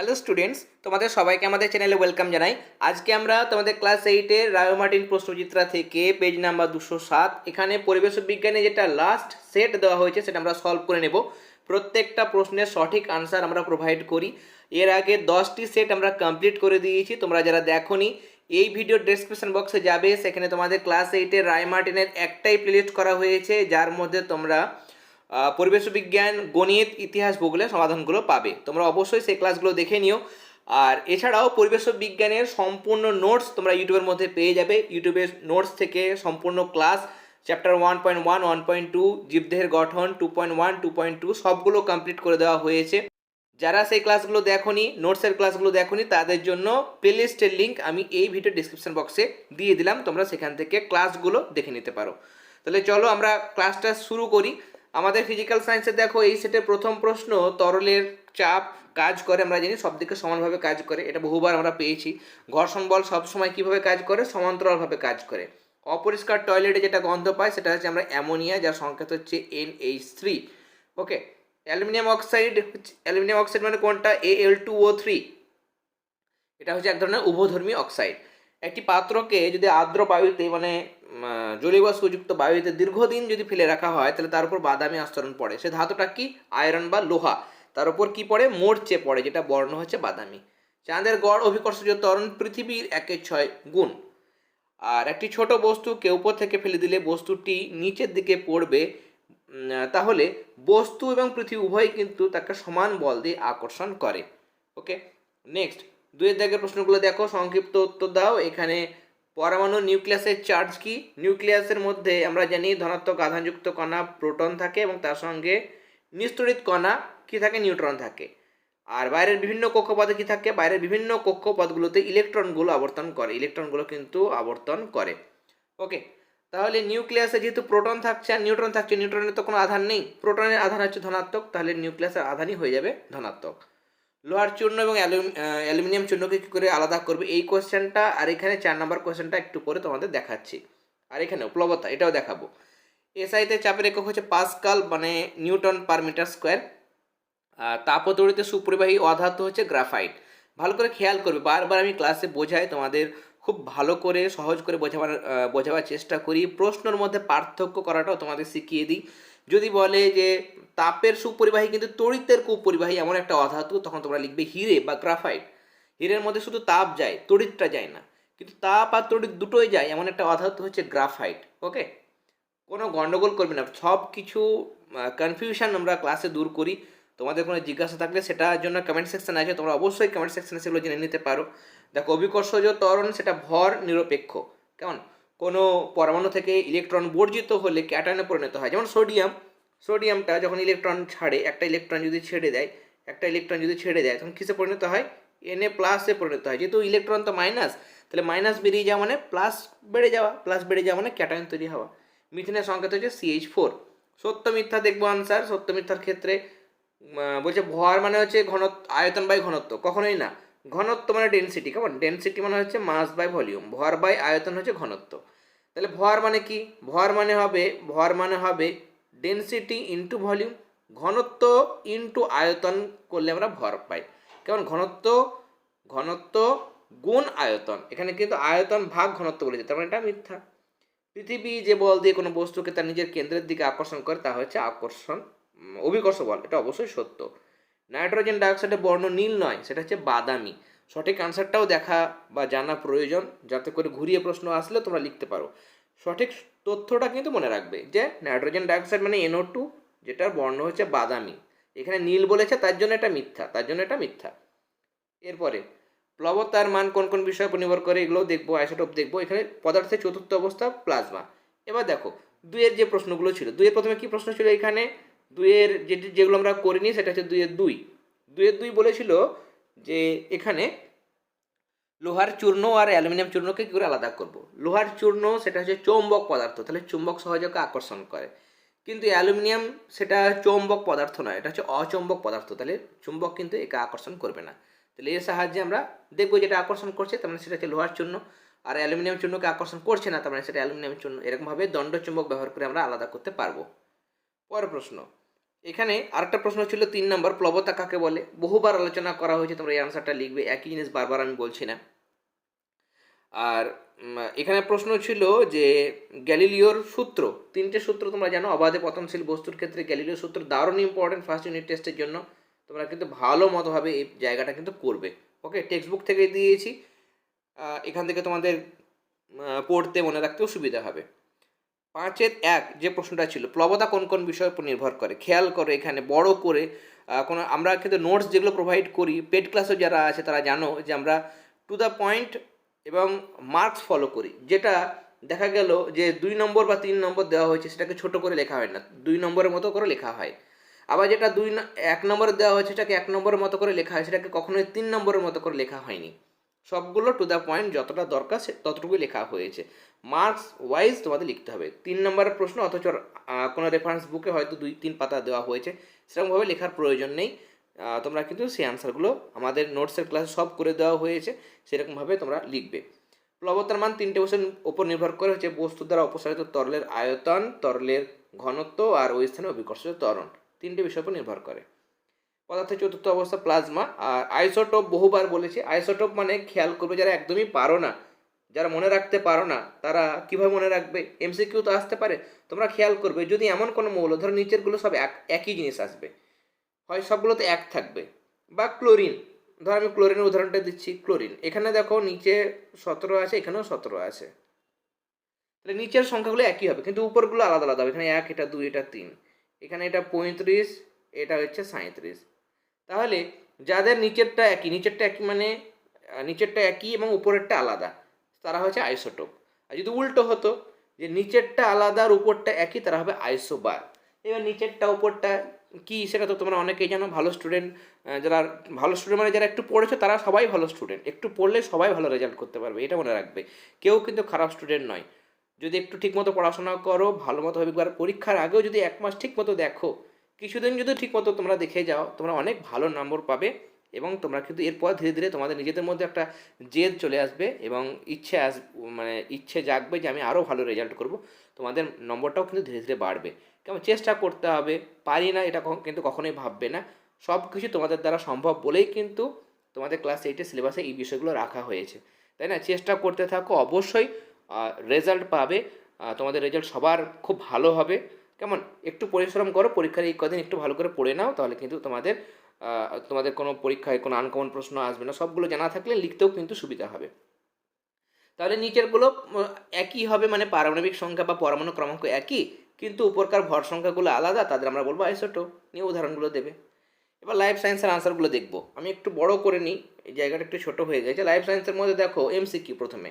Hello students তোমাদের সবাইকে আমাদের চ্যানেলে ওয়েলকাম জানাই। আজকে আমরা তোমাদের ক্লাস এইটের রায়োমার্টিন প্রশ্নচিত্রা থেকে পেজ নাম্বার দুশো সাত, এখানে পরিবেশ বিজ্ঞানে যেটা লাস্ট সেট দেওয়া হয়েছে সেটা আমরা সলভ করে নেব। প্রত্যেকটা প্রশ্নের সঠিক আনসার আমরা প্রোভাইড করি। এর আগে দশটি সেট আমরা কমপ্লিট করে দিয়েছি, তোমরা যারা দেখোনি, এই ভিডিও ডেসক্রিপশন বক্সে যাবে। সেখানে তোমাদের ক্লাস এইটের রায়মার্টিনের একটাই প্লেলিস্ট করা হয়েছে, যার মধ্যে তোমরা পরিবেশ বিজ্ঞান, গণিত, ইতিহাস, ভূগোলের সমাধানগুলো পাবে। তোমরা অবশ্যই সেই ক্লাসগুলো দেখে নিও। আর এছাড়াও পরিবেশ বিজ্ঞানের সম্পূর্ণ নোটস তোমরা ইউটিউবের মধ্যে পেয়ে যাবে। ইউটিউবের নোটস থেকে সম্পূর্ণ class chapter one point one one point two জীবদেহের গঠন two point one two point two সবগুলো কমপ্লিট করে দেওয়া হয়েছে। যারা সেই ক্লাসগুলো দেখোনি নোটসের ক্লাসগুলো দেখোনি, তাদের জন্য প্লেলিস্টের লিঙ্ক আমি এই ভিডিও ডিসক্রিপশন বক্সে দিয়ে দিলাম। তোমরা সেখান থেকে ক্লাসগুলো দেখে নিতে পারো। তাহলে চলো আমরা ক্লাসটা শুরু করি। আমাদের ফিজিক্যাল সায়েন্সে দেখো, এই সেটের প্রথম প্রশ্ন, তরলের চাপ কাজ করে, আমরা জানি সব দিকে সমানভাবে কাজ করে, এটা বহুবার আমরা পেয়েছি। ঘর্ষণ বল সবসময় কীভাবে কাজ করে? সমান্তরালভাবে কাজ করে। অপরিষ্কার টয়লেটে যেটা গন্ধ পায়, সেটা হচ্ছে আমরা অ্যামোনিয়া, যার সংকেত হচ্ছে N H three okay aluminium oxide হচ্ছে অ্যালুমিনিয়াম অক্সাইড মানে কোনটা? এ এল টু ও থ্রি এটা হচ্ছে এক ধরনের উভধর্মী অক্সাইড। একটি পাত্রকে যদি আর্দ্র বায়ুতে মানে জলীয়বাষ্পযুক্ত বায়ুতে দীর্ঘদিন যদি ফেলে রাখা হয়, তাহলে তার উপর বাদামি আস্তরণ পড়ে। সে ধাতুটা কি? আয়রন বা লোহা। তার উপর কি পড়ে? মোর্চে পড়ে, যেটা বর্ণ হচ্ছে বাদামি। চাঁদের গড় অভিকর্ষজ ত্বরণ পৃথিবীর একে ছয় গুণ। আর একটি ছোট বস্তুকে উপর থেকে ফেলে দিলে বস্তুটি নিচের দিকে পড়বে তাহলে বস্তু এবং পৃথিবী উভয়ই কিন্তু তাকে সমান বল দিয়ে আকর্ষণ করে। Okay, next. দুয়ের দাগের প্রশ্নগুলো দেখো, সংক্ষিপ্ত উত্তর দাও। এখানে পরমাণু নিউক্লিয়াসের চার্জ কি? নিউক্লিয়াসের মধ্যে আমরা জানি ধনাত্মক আধানযুক্ত কণা প্রোটন থাকে এবং তার সঙ্গে নিস্তড়িত কণা কি থাকে? নিউট্রন থাকে। আর বাইরের বিভিন্ন কক্ষপথে কি থাকে? বাইরের বিভিন্ন কক্ষপথগুলোতে ইলেকট্রনগুলো আবর্তন করে। ইলেকট্রনগুলো কিন্তু আবর্তন করে। ওকে, তাহলে নিউক্লিয়াসে যেহেতু প্রোটন থাকছে আর নিউট্রন থাকছে, নিউট্রনের তো কোনো আধান নেই। প্রোটনের আধান হচ্ছে ধনাত্মক, তাহলে নিউক্লিয়াসের আধানই হয়ে যাবে ধনাত্মক। লোহার চূর্ণ এবং অ্যালুম- অ্যালুমিনিয়াম চূর্ণকে কী করে আলাদা করবে? এই কোয়েশ্চেনটা আর এখানে চার নম্বর কোয়েশ্চেনটা একটু করে তোমাদের দেখাচ্ছি। আর এখানে প্লবতা, এটাও দেখাবো। এসআইতে চাপের একক হচ্ছে পাসকাল মানে নিউটন পার মিটার স্কোয়ার। আর তাপতড়িতে সুপরিবাহী অধাতু হচ্ছে গ্রাফাইট। ভালো করে খেয়াল করবে, বারবার আমি ক্লাসে বোঝাই, তোমাদের খুব ভালো করে, সহজ করে বোঝাবার বোঝাবার চেষ্টা করি। প্রশ্নর মধ্যে পার্থক্য করাটাও তোমাদের শিখিয়ে দিই। যদি বলে যে তাপের সুপরিবাহী কিন্তু তড়িতের কুপরিবাহী এমন একটা অধাতু, তখন তোমরা লিখবে হিরে বা গ্রাফাইট। হিরের মধ্যে শুধু তাপ যায়, তড়িৎটা যায় না। কিন্তু তাপ আর তড়িৎ দুটোই যায়, এমন একটা অধাতু হচ্ছে গ্রাফাইট, ওকে? কোনো গণ্ডগোল করবে না। সব কিছু কনফিউশন আমরা ক্লাসে দূর করি। তোমাদের কোনো জিজ্ঞাসা থাকলে সেটার জন্য কমেন্ট সেকশন আছে, তোমরা অবশ্যই কমেন্ট সেকশনে সেগুলো জেনে নিতে পারো। দেখো অভিকর্ষজ ত্বরণ, সেটা ভর নিরপেক্ষ, কেমন? কোনো পরমাণু থেকে ইলেকট্রন বর্জিত হলে ক্যাটায়নে পরিণত হয়। যেমন সোডিয়াম সোডিয়ামটা যখন ইলেকট্রন ছাড়ে, একটা ইলেকট্রন যদি ছেড়ে দেয়, একটা ইলেকট্রন যদি ছেড়ে দেয়, তখন কিসে পরিণত হয়? এন এ প্লাসে পরিণত হয়। যেহেতু ইলেকট্রন তো মাইনাস তাহলে মাইনাস বেরিয়ে যাওয়া মানে প্লাস বেড়ে যাওয়া। প্লাস বেড়ে যাওয়া মানে ক্যাটায়ন তৈরি হওয়া। মিথেনের সংকেত হচ্ছে সিএইচ ফোর সত্য মিথ্যা দেখব আনসার সত্য মিথ্যার ক্ষেত্রে বলছে ভর মানে হচ্ছে ঘনত্ব, আয়তন বাই ঘনত্ব। কখনোই না। ঘনত্ব মানে ডেনসিটি কেমন? ডেনসিটি মানে হচ্ছে মাস বাই ভলিউম ভর বাই আয়তন হচ্ছে ঘনত্ব। তাহলে ভর মানে কি? ভর মানে হবে, ভর মানে হবে ডেনসিটি ইন্টু ভলিউম ঘনত্ব ইন্টু আয়তন করলে আমরা ভর পাই। কেমন? ঘনত্ব ঘনত্ব গুণ আয়তন। এখানে কিন্তু আয়তন ভাগ ঘনত্ব বলেছে, তার মানে এটা মিথ্যা। পৃথিবী যে বল দিয়ে কোনো বস্তুকে তার নিজের কেন্দ্রের দিকে আকর্ষণ করে, তা হচ্ছে আকর্ষণ অভিকর্ষ বল, এটা অবশ্যই সত্য। নাইট্রোজেন ডাইঅক্সাইডের বর্ণ নীল নয়, সেটা হচ্ছে বাদামি। সঠিক আনসারটাও দেখা বা জানা প্রয়োজন, যাতে করে ঘুরিয়ে প্রশ্ন আসলে তোমরা লিখতে পারো। সঠিক তথ্যটা কিন্তু মনে রাখবে যে নাইট্রোজেন ডাইঅক্সাইড মানে এনও টু, যেটার বর্ণ হচ্ছে বাদামি। এখানে নীল বলেছে, তার জন্য এটা মিথ্যা, তার জন্য এটা মিথ্যা। এরপরে, প্লবতার মান কোন কোন উপর নির্ভর করে এগুলো দেখব, আইসোটোপ দেখব, এখানে পদার্থের চতুর্থ অবস্থা প্লাজমা। এবার দেখো, দুইয়ের যে প্রশ্নগুলো ছিল, দুইয়ের প্রথমে কি প্রশ্ন ছিল এখানে? দুইয়ের যেটি যেগুলো আমরা করিনি সেটা হচ্ছে দুইয়ের দুই। দুইয়ের দুই বলেছিল যে এখানে লোহার চূর্ণ আর অ্যালুমিনিয়াম চূর্ণকে কী করে আলাদা করব? লোহার চূর্ণ সেটা হচ্ছে চৌম্বক পদার্থ, তাহলে চুম্বক সহযোগে আকর্ষণ করে। কিন্তু অ্যালুমিনিয়াম সেটা চৌম্বক পদার্থ নয়, এটা হচ্ছে অচৌম্বক পদার্থ, তাহলে চুম্বক কিন্তু একে আকর্ষণ করবে না। তাহলে এর সাহায্যে আমরা দেখব যেটা আকর্ষণ করছে, তার মানে সেটা হচ্ছে লোহার চূর্ণ, আর অ্যালুমিনিয়াম চূর্ণকে আকর্ষণ করছে না, তার মানে সেটা অ্যালুমিনিয়াম চূর্ণ, এরকমভাবে দণ্ড চুম্বক ব্যবহার করে আমরা আলাদা করতে পারব। পরের প্রশ্ন এখানে আরেকটা প্রশ্ন ছিল তিন নম্বর, প্লবতা কাকে বলে? বহুবার আলোচনা করা হয়েছে, তোমরা এই আনসারটা লিখবে, একই জিনিস বারবার আমি বলছি না। আর এখানে প্রশ্ন ছিল যে, গ্যালিলিওর সূত্র, তিনটে সূত্র তোমরা জানো, অবাধে পতনশীল বস্তুর ক্ষেত্রে গ্যালিলিওর সূত্র দারুণ ইম্পর্টেন্ট ফার্স্ট ইউনিট টেস্টের জন্য, তোমরা কিন্তু ভালো মতোভাবে এই জায়গাটা কিন্তু করবে। ওকে টেক্সট বুক থেকে দিয়েছি এখান থেকে তোমাদের পড়তে মনে রাখতেও সুবিধা হবে। পাঁচের এক যে প্রশ্নটা ছিল প্লবতা কোন কোন বিষয়ের উপর নির্ভর করে? খেয়াল করে, এখানে বড় করে কোনো, আমরা কিন্তু নোটস যেগুলো প্রোভাইড করি পেড ক্লাসে যারা আছে তারা জানো যে আমরা টু দ্য পয়েন্ট এবং মার্কস ফলো করি, যেটা দেখা গেল যে দুই নম্বর বা তিন নম্বর দেওয়া হয়েছে সেটাকে ছোট করে লেখা হয় না, দুই নম্বরের মতো করে লেখা হয়। আবার যেটা দুই এক নম্বরে দেওয়া হয়েছে সেটাকে এক নম্বরের মতো করে লেখা হয়, সেটাকে কখনোই তিন নম্বরের মতো করে লেখা হয়নি। সবগুলো টু দ্য পয়েন্ট যতটা দরকার সে, ততটুকুই লেখা হয়েছে। মার্কস ওয়াইজ তোমাদের লিখতে হবে। তিন নম্বরের প্রশ্ন, অথচ কোনো রেফারেন্স বুকে হয়তো দুই, তিন পাতা দেওয়া হয়েছে। সেরকমভাবে লেখার প্রয়োজন নেই। তোমরা কিন্তু সেই আনসারগুলো আমাদের নোটসের ক্লাসে সব করে দেওয়া হয়েছে, সেরকমভাবে তোমরা লিখবে। প্লবতার মান তিনটে বছর উপর নির্ভর করে হচ্ছে বস্তু দ্বারা অপসারিত তরলের আয়তন, তরলের ঘনত্ব আর ওই স্থানে অভিকর্ষিত ত্বরণ। তিনটে বিষয়ের উপর নির্ভর করে। পদার্থের চতুর্থ অবস্থা প্লাজমা। আর আইসোটোপ বহুবার বলেছি, আইসোটোপ মানে খেয়াল করবে যারা একদমই পারো না। যারা মনে রাখতে পারো না, তারা কীভাবে মনে রাখবে? এমসিকিউ তো আসতে পারে। তোমরা খেয়াল করবে, যদি এমন কোনো মৌল, ধরো নিচেরগুলো সব এক, একই জিনিস আসবে। হয় সবগুলোতে এক থাকবে। বা ক্লোরিন, ধর আমি ক্লোরিনের উদাহরণটা দিচ্ছি, ক্লোরিন। এখানে দেখো নিচে সতেরো আছে, এখানেও সতেরো আছে। তাহলে নিচের সংখ্যাগুলো একই হবে, কিন্তু উপরগুলো আলাদা আলাদা হবে। এখানে এক, এটা দুই, এটা তিন। এখানে এটা পঁয়ত্রিশ, এটা হচ্ছে সাঁত্রিশ তাহলে যাদের নিচেরটা একই নিচেরটা একই মানে নিচেরটা একই এবং উপরেরটা আলাদা তারা হচ্ছে আইসোটোপ। আর যদি উল্টো হতো, যে নিচেরটা আলাদা আর উপরটা একই, তারা হবে আইসোবার। এবার নিচেরটা, উপরটা কি, সেটা তো তোমরা অনেকেই জানো, ভালো স্টুডেন্ট যারা ভালো স্টুডেন্ট মানে যারা একটু পড়েছো, তারা সবাই ভালো স্টুডেন্ট একটু পড়লে সবাই ভালো রেজাল্ট করতে পারবে, এটা মনে রাখবে। কেউ কিন্তু খারাপ স্টুডেন্ট নয়। যদি একটু ঠিকমতো পড়াশোনা করো ভালো মতো হবে, একবার পরীক্ষার আগেও যদি এক মাস ঠিকমতো দেখো, কিছুদিন যদি ঠিকমতো তোমরা দেখে যাও, তোমরা অনেক ভালো নম্বর পাবে। এবং তোমরা কিন্তু এরপর ধীরে ধীরে তোমাদের নিজেদের মধ্যে একটা জেদ চলে আসবে এবং ইচ্ছে আস মানে ইচ্ছে জাগবে যে আমি আরও ভালো রেজাল্ট করব। তোমাদের নম্বরটাও কিন্তু ধীরে ধীরে বাড়বে। কেমন? চেষ্টা করতে হবে। পারি না এটা কিন্তু কখনোই ভাববে না। সব কিছু তোমাদের দ্বারা সম্ভব বলেই কিন্তু তোমাদের ক্লাস এইটের সিলেবাসে এই বিষয়গুলো রাখা হয়েছে। তাই না? চেষ্টা করতে থাকো। অবশ্যই রেজাল্ট পাবে। তোমাদের রেজাল্ট সবার খুব ভালো হবে। কেমন? একটু পরিশ্রম করো। পরীক্ষার এই কদিন একটু ভালো করে পড়ে নাও। তাহলে কিন্তু তোমাদের তোমাদের কোনো পরীক্ষায় কোনো আনকমন প্রশ্ন আসবে না, সবগুলো জানা থাকলে লিখতেও কিন্তু সুবিধা হবে। তাহলে নিচেরগুলো একই হবে মানে পারমাণবিক সংখ্যা বা পরমাণু ক্রমাঙ্ক একই, কিন্তু উপরকার ভর সংখ্যাগুলো আলাদা, তাদের আমরা বলব আইসোটো নিয়ে উদাহরণগুলো দেবে। এবার লাইফ সায়েন্সের আনসারগুলো দেখব। আমি একটু বড় করে নিই, এই জায়গাটা একটু ছোট হয়ে গেছে। লাইফ সায়েন্সের মধ্যে দেখো এমসিকিউ প্রথমে।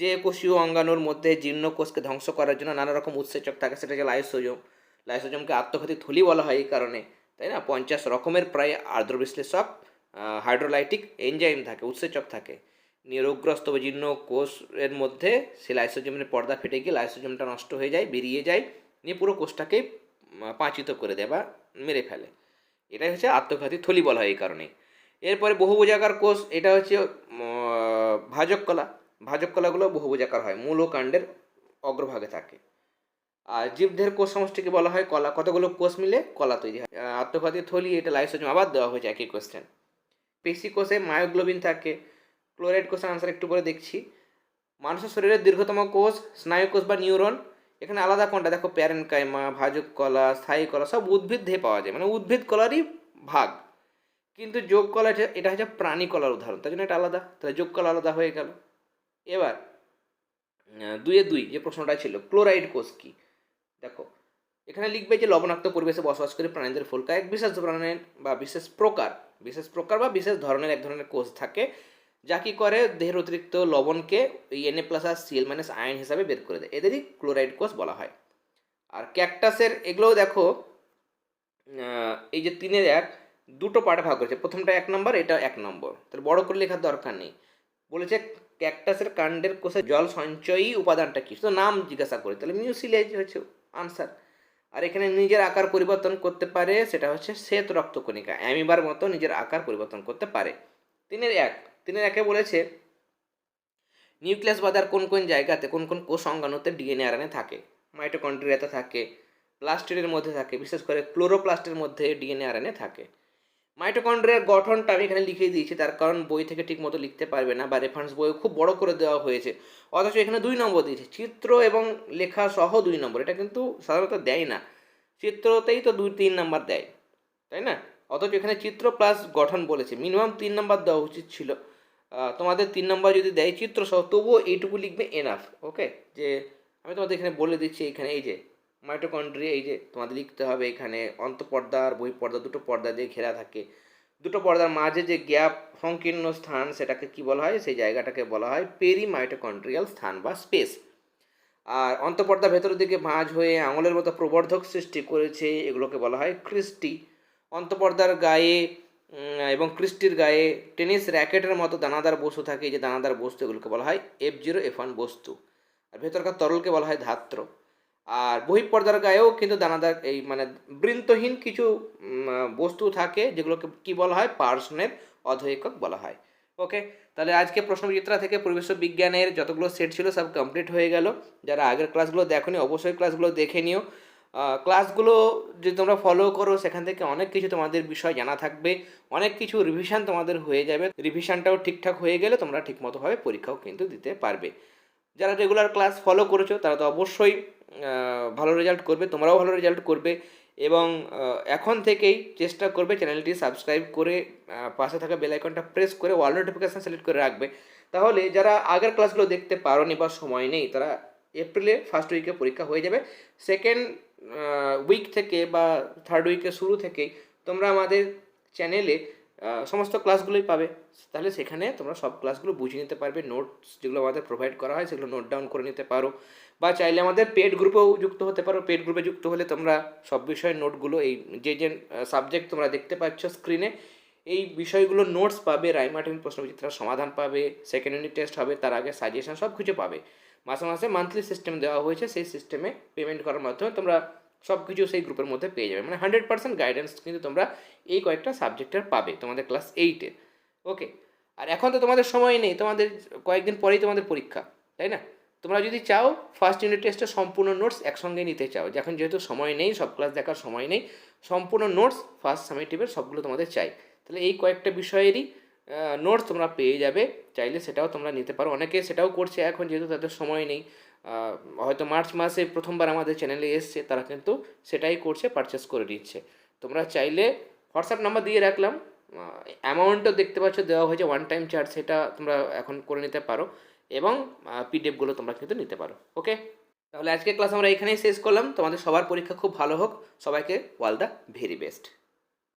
যে কোষীয় অঙ্গাণুর মধ্যে জীর্ণ কোষকে ধ্বংস করার জন্য নানা রকম উৎসেচক থাকে, সেটা হচ্ছে লাইসোজোম লাইসোজোমকে আত্মঘাতী থলি বলা হয় এই কারণে। তাই না? পঞ্চাশ রকমের প্রায় আর্দ্র বিশ্লেষক হাইড্রোলাইটিক এনজাইম থাকে, উৎসেচক থাকে। নিয়ে রোগগ্রস্ত বা জীর্ণ কোষের মধ্যে সে লাইসোজোমের পর্দা ফেটে গিয়ে লাইসোজোমটা নষ্ট হয়ে যায়, বেরিয়ে যায়, নিয়ে পুরো কোষটাকে পাঁচিত করে দেয় বা মেরে ফেলে। এটাই হচ্ছে আত্মঘাতী থলি বলা হয় এই কারণেই। এরপরে বহুভুজাকার কোষ, এটা হচ্ছে ভাজক কলা। ভাজক কলাগুলো বহুভুজাকার হয় মূল ও কাণ্ডের অগ্রভাগে থাকে। আর জীবদের কোষ সমষ্টিকে বলা হয় কলা। কতগুলো কোষ মিলে কলা তৈরি হয়? আত্মঘাতী থলি, এটা লাইসোজোম আবার দেওয়া হয়েছে একই কোশ্চেন পেশি কোষে মায়োগ্লোবিন থাকে। ক্লোরাইড কোষের আনসার একটু পরে দেখছি। মানুষের শরীরের দীর্ঘতম কোষ, স্নায়ু কোষ বা নিউরন এখানে আলাদা কোনটা দেখো প্যারেনকাইমা ভাজক কলা, স্থায়ী কলা, সব উদ্ভিদ দিয়ে পাওয়া যায়। মানে উদ্ভিদ কলারই ভাগ। কিন্তু যোগ কলা এটা হচ্ছে প্রাণী কলার উদাহরণ, তার জন্য এটা আলাদা। তাহলে যোগ কলা আলাদা হয়ে গেল। এবার দুয়ে দুই যে প্রশ্নটা ছিল ক্লোরাইড কোষ কি? দেখো, এখানে লিখবে যে লবণাক্ত পরিবেশে বসবাস করে প্রাণীদের ফুলকা এক বিশেষ ধরনের বা বিশেষ প্রকার বিশেষ প্রকার বা বিশেষ ধরনের এক ধরনের কোষ থাকে, যা কি করে? দেহের অতিরিক্ত লবণকে এনএ প্লাস আর সিএল মাইনাস আয়ন হিসাবে বের করে দেয়। এদেরই ক্লোরাইড কোষ বলা হয়। আর ক্যাকটাসের এগুলোও দেখো এই যে তিনের এক, দুটো পার্টে ভাগ করেছে। প্রথমটা এক নম্বর এটা এক নম্বর তাহলে বড় করে লেখার দরকার নেই। বলেছে ক্যাকটাসের কাণ্ডের কোষে জল সঞ্চয়ী উপাদানটা কি? শুধু নাম জিজ্ঞাসা করে। তাহলে মিউসিলেজ হচ্ছে আনসার আর এখানে নিজের আকার পরিবর্তন করতে পারে, সেটা হচ্ছে শ্বেত রক্তকণিকা, অ্যামিবার মতো নিজের আকার পরিবর্তন করতে পারে। তিনের এক, তিনের একে বলেছে, নিউক্লিয়াস বাদার কোন কোন জায়গাতে, কোন কোন কোষ অঙ্গাণুতে ডিএনএ, আরএনএ থাকে? মাইটোকন্ড্রিয়াতে থাকে প্লাস্টিডের মধ্যে থাকে, বিশেষ করে ক্লোরোপ্লাস্টের মধ্যে ডিএনএ, আরএনএ থাকে। মাইটোকন্ড্রিয়ার গঠনটা আমি এখানে লিখে দিয়েছি, তার কারণ বই থেকে ঠিক মতো লিখতে পারবে না, বা রেফারেন্স বই খুব বড় করে দেওয়া হয়েছে। অথচ এখানে দুই নম্বর দিয়েছে, চিত্র এবং লেখা সহ দুই নম্বর, এটা কিন্তু সাধারণত দেয় না। চিত্রতেই তো দুই, তিন নম্বর দেয়, তাই না? অথচ এখানে চিত্র প্লাস গঠন বলেছে মিনিমাম তিন নম্বর দেওয়া উচিত ছিল। তোমাদের তিন নম্বর যদি দেয় চিত্র সহ তবুও এইটুকু লিখবে এনাফ ওকে যে, আমি তোমাদের এখানে বলে দিচ্ছি, এখানে এই যে মাইটোকন্ড্রি এই যে তোমাদের লিখতে হবে এখানে অন্তঃপর্দা আর বহিঃপর্দা, দুটো পর্দা দিয়ে ঘেরা থাকে। দুটো পর্দার মাঝে যে গ্যাপ সংকীর্ণ স্থান, সেটাকে কি বলা হয়? সেই জায়গাটাকে বলা হয় পেরি মাইটোকন্ড্রিয়াল স্থান বা স্পেস আর অন্তঃপর্দা ভেতরের দিকে ভাঁজ হয়ে আঙুলের মতো প্রবর্ধক সৃষ্টি করেছে, এগুলোকে বলা হয় ক্রিস্টি। অন্তঃপর্দার গায়ে এবং ক্রিস্টির গায়ে টেনিস র্যাকেটের মতো দানাদার বস্তু থাকে যে দানাদার বস্তু, এগুলোকে বলা হয় এফ জিরো এফ ওয়ান বস্তু। আর ভেতরকার তরলকে বলা হয় ধাত্র। আর বহিঃপর্দার গায়েও কিন্তু দানাদার এই মানে বৃন্তহীন কিছু বস্তু থাকে যেগুলোকে কি বলা হয়? পার্সনের অধৈকক বলা হয়। ওকে? তাহলে আজকে প্রশ্নবিচিত্রা থেকে পরিবেশ বিজ্ঞানের যতগুলো সেট ছিল সব কমপ্লিট হয়ে গেল। যারা আগের ক্লাসগুলো দেখোনি, অবশ্যই ক্লাসগুলো দেখে নিও। ক্লাসগুলো যদি তোমরা ফলো করো, সেখান থেকে অনেক কিছু তোমাদের বিষয় জানা থাকবে। অনেক কিছু রিভিশন তোমাদের হয়ে যাবে। রিভিশনটাও ঠিকঠাক হয়ে গেলে তোমরা ঠিকমতোভাবে পরীক্ষাও কিন্তু দিতে পারবে। যারা রেগুলার ক্লাস ফলো করেছ, তারা তো অবশ্যই ভালো রেজাল্ট করবে, তোমরাও ভালো রেজাল্ট করবে এবং এখন থেকেই চেষ্টা করবে চ্যানেলটি সাবস্ক্রাইব করে পাশে থাকা বেল আইকনটা প্রেস করে ওয়াল নোটিফিকেশান সিলেক্ট করে রাখবে। তাহলে যারা আগের ক্লাসগুলো দেখতে পারোনি বা সময় নেই, তারা এপ্রিলে ফার্স্ট উইকে পরীক্ষা হয়ে যাবে। সেকেন্ড উইক থেকে বা থার্ড উইকের শুরু থেকেই তোমরা আমাদের চ্যানেলে সমস্ত ক্লাসগুলোই পাবে। তাহলে সেখানে তোমরা সব ক্লাসগুলো বুঝে নিতে পারবে। নোটস যেগুলো আমাদের প্রোভাইড করা হয়, সেগুলো নোট ডাউন করে নিতে পারো। বা চাইলে আমাদের পেড গ্রুপেও যুক্ত হতে পারো। পেড গ্রুপে যুক্ত হলে তোমরা সব বিষয়ের নোটগুলো এই যে যে সাবজেক্ট তোমরা দেখতে পাচ্ছ স্ক্রিনে এই বিষয়গুলো নোটস পাবে। রাইমাটিন প্রশ্নবিচিত্রার সমাধান পাবে। সেকেন্ড ইউনিট টেস্ট হবে, তার আগে সাজেশন সব কিছু পাবে। মাসে মাসে মান্থলি সিস্টেম দেওয়া হয়েছে। সেই সিস্টেমে পেমেন্ট করার মাধ্যমে তোমরা সব কিছু সেই গ্রুপের মধ্যে পেয়ে যাবে। মানে হান্ড্রেড পার্সেন্ট গাইডেন্স কিন্তু তোমরা এই কয়েকটা সাবজেক্টের পাবে তোমাদের ক্লাস এইটে ওকে আর এখন তো তোমাদের সময় নেই, তোমাদের কয়েকদিন পরেই তোমাদের পরীক্ষা, তাই না? তোমরা যদি চাও ফার্স্ট ইউনিট টেস্টের সম্পূর্ণ নোটস একসঙ্গে নিতে চাও। এখন যেহেতু সময় নেই, সব ক্লাস দেখার সময় নেই, সম্পূর্ণ নোটস ফার্স্ট সামেটিভের সবগুলো তোমাদের চাই। তাহলে এই কয়েকটা বিষয়েরই নোটস তোমরা পেয়ে যাবে। চাইলে সেটাও তোমরা নিতে পারো। অনেকে সেটাও করছে এখন যেহেতু তাদের সময় নেই। হয়তো মার্চ মাসে প্রথমবার আমাদের চ্যানেলে এসছে, তারা কিন্তু সেটাই করছে পারচেস করে নিচ্ছে। তোমরা চাইলে হোয়াটসঅ্যাপ নাম্বার দিয়ে রাখলাম। অ্যামাউন্টও দেখতে পাচ্ছ, দেওয়া হয়েছে ওয়ান টাইম চার্জ সেটা তোমরা এখন করে নিতে পারো এবং পিডিএফগুলো তোমরা কিন্তু নিতে পারো ওকে তাহলে আজকে ক্লাস আমরা এখানেই শেষ করলাম। তোমাদের সবার পরীক্ষা খুব ভালো হোক। সবাইকে ওয়াল দ্য ভেরি বেস্ট